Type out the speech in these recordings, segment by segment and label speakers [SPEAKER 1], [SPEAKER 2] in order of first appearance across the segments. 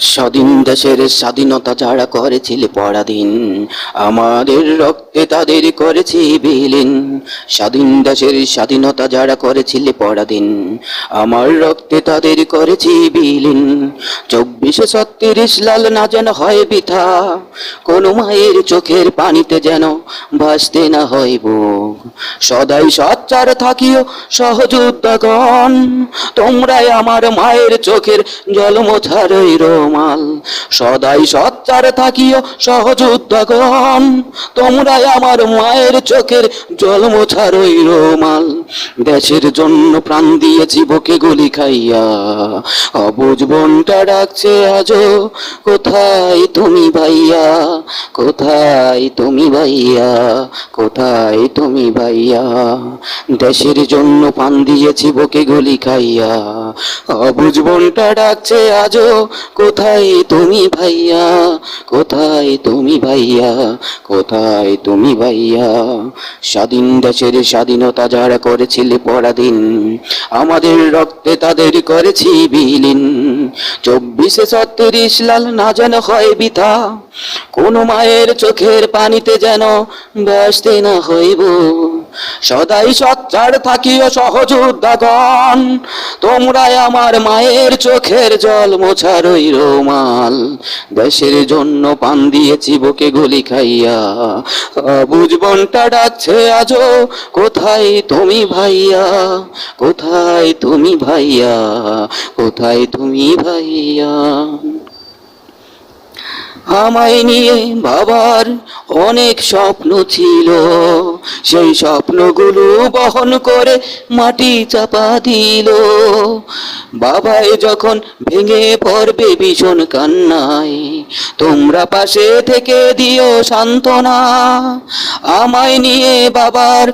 [SPEAKER 1] স্বাধীন দেশের স্বাধীনতা যারা করেছিল পরাধীন আমাদের রক্তে তাদের করেছি বিলীন। স্বাধীন দেশের স্বাধীনতা যারা করেছিল পরাধীন, আমার রক্তে তাদের করেছি বিলীন। চব্বিশে ছত্রিশ লাল না যেন হয় বৃথা, কোন মায়ের চোখের পানিতে যেন ভাসতে না হয় বুক সদাই সচ্চার থাকিও সহযোদ্ধাগণ তোমরাই আমার মায়ের চোখের জল মোছার ওই রোমাল। সদাই সচ্চার থাকিও সহযোদ্ধাগণ তোমরাই আমার মায়ের চোখের জল মোছার ওই রোমাল দেশের জন্য প্রাণ দিয়েছি বুকে গুলি খাইয়া। অবুজ বনটা ডাকছে আজও কোথায় তুমি ভাইয়া? কোথায় তুমি ভাইয়া? কোথায় তুমি ভাইয়া? দেশের জন্য পান দিয়েছি বুকে গুলি খাইয়া। অবুজ বনটা ডাকছে আজও কোথায় তুমি ভাইয়া? কোথায় তুমি ভাইয়া? কোথায় তুমি ভাইয়া? স্বাধীন দেশের স্বাধীনতা যারা করেছিলে পরাধীন। আমাদের রক্তে তাদের করেছি বিলীন। চব্বিশে ছত্রিশ লাল না যেন হয় বিথা। কোন মায়ের চোখের পানিতে যেন ব্যস্তে না হইব। সদাই সচ্চার থাকিও সহযোদ্ধাগণ তোমরাই আমার মায়ের চোখের জল মোছার ওই রোমাল। দেশের জন্য পান দিয়েছি বুকে গুলি খাইয়া। বুঝ বনটা ডাকছে আজও, কোথায় তুমি ভাইয়া? কোথায় তুমি ভাইয়া? কোথায় তুমি ভাইয়া? আমায় নিয়ে বাবার অনেক স্বপ্ন ছিল। সেই স্বপ্নগুলো বহন করে মাটি চাপা দিল। বাবায় যখন ভেঙে পড়বে ভীষণ কান্নায়, তোমরা পাশে থেকে দিও সান্ত্বনা। আমায় নিয়ে বাবার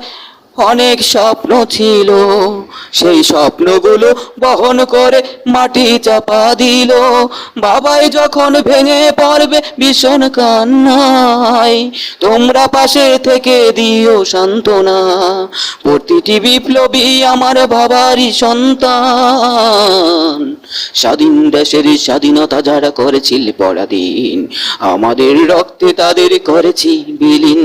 [SPEAKER 1] অনেক স্বপ্ন ছিল। সেই স্বপ্নগুলো বহন করে মাটি চাপা দিল। বাবাই যখন ভেঙে পড়বে ভীষণ কান্নায়, তোমরা পাশে থেকে দিও সান্ত্বনা। প্রতিটি বিপ্লবী আমার বাবারই সন্তান। স্বাধীন দেশের স্বাধীনতা যারা করেছিল পরাধীন, আমাদের রক্তে তাদের করেছি বিলীন।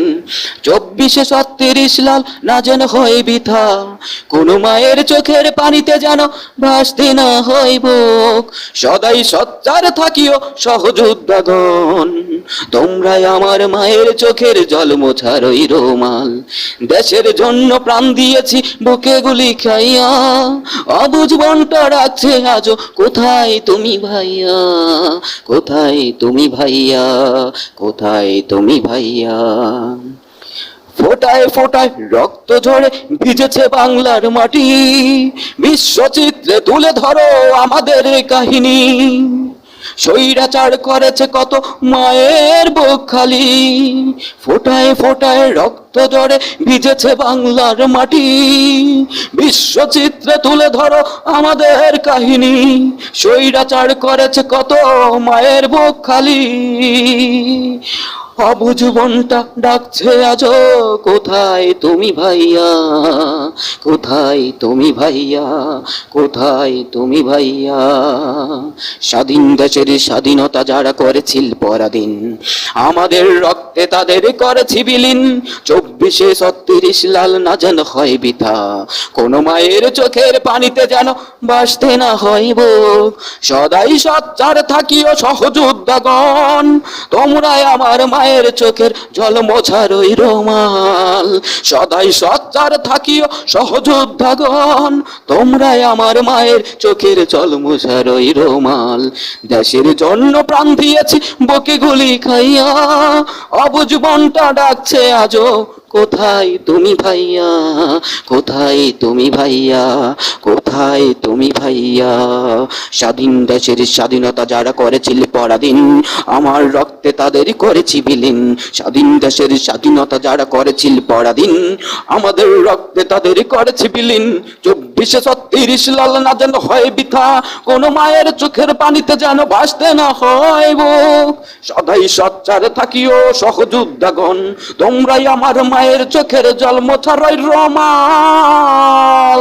[SPEAKER 1] চব্বিশে সত্তিরিশ লাল না যেন হয় বিথা। কোন মায়ের চোখের পানিতে যেন ভাসতে না হইব সদাই সচ্চার থাকিও সহযোদ্ধাগণ তোমরাই আমার মায়ের চোখের জল মোছার ওই রোমাল। দেশের জন্য প্রাণ দিয়েছি বুকে গুলি খাইয়া। অবুঝ বনটা রাখছে আজও কোথায় তুমি ভাইয়া? কোথায় তুমি ভাইয়া? কোথায় তুমি ভাইয়া? ফোটায় ফোটায় রক্ত ঝরে ভিজেছে বাংলার মাটি। বিশ্বচিত্রে তুলে ধরো আমাদের কাহিনী। স্বৈরাচার করেছে কত মায়ের বুক খালি। ফোটায় ফোটায় রক্ত জড়ে ভিজেছে বাংলার মাটি। বিশ্বচিত্রে তুলে ধরো আমাদের কাহিনী। স্বৈরাচার করেছে কত মায়ের বুক খালি। অবুঝ বনটা ডাকছে আজ, কোথায় তুমি ভাইয়া? কোথায় তুমি ভাইয়া? কোথায় তুমি ভাইয়া? স্বাধীন দেশের স্বাধীনতা যারা করেছিল পরাধীন, আমাদের রক্তে তাদের করেছি বিলীন। চব্বিশে ছত্রিশ লাল না যেন হয় বিথা, কোন মায়ের চোখের পানিতে যেন বাসতে না হইব সদাই সচ্চার থাকিও সহযোদ্ধাগণ তোমরাই আমার মায়ের চোখের জল মোছার ওই রোমাল। সদাই সচ্চার থাকিও সহযোদ্ধাগণ তোমরাই আমার মায়ের চোখের জল মোছার ওই রোমাল। দেশের জন্য প্রাণ দিয়েছি, বকে গুলি খাইয়া। অবুজ বনটা ডাকছে আজও কোথায় তুমি ভাইয়া? কোথায় তুমি ভাইয়া? কোথায় তুমি ভাইয়া? স্বাধীন দেশের স্বাধীনতা যারা করেছিল পরাধীন, আমার রক্তে তাদের করেছি বিলীন। স্বাধীন দেশের স্বাধীনতা যারা করেছিল পরাধীন, আমাদের রক্তে তাদের করেছি বিলীন। চব্বিশে ছত্রিশ লাল না যেন হয় বৃথা, কোন মায়ের চোখের পানিতে যেন ভাসতে না হইব সদাই সচ্চার থাকিও সহযোদ্ধাগণ, তোমরাই আমার মায়ের চোখের জল মোছার ওই রমাল।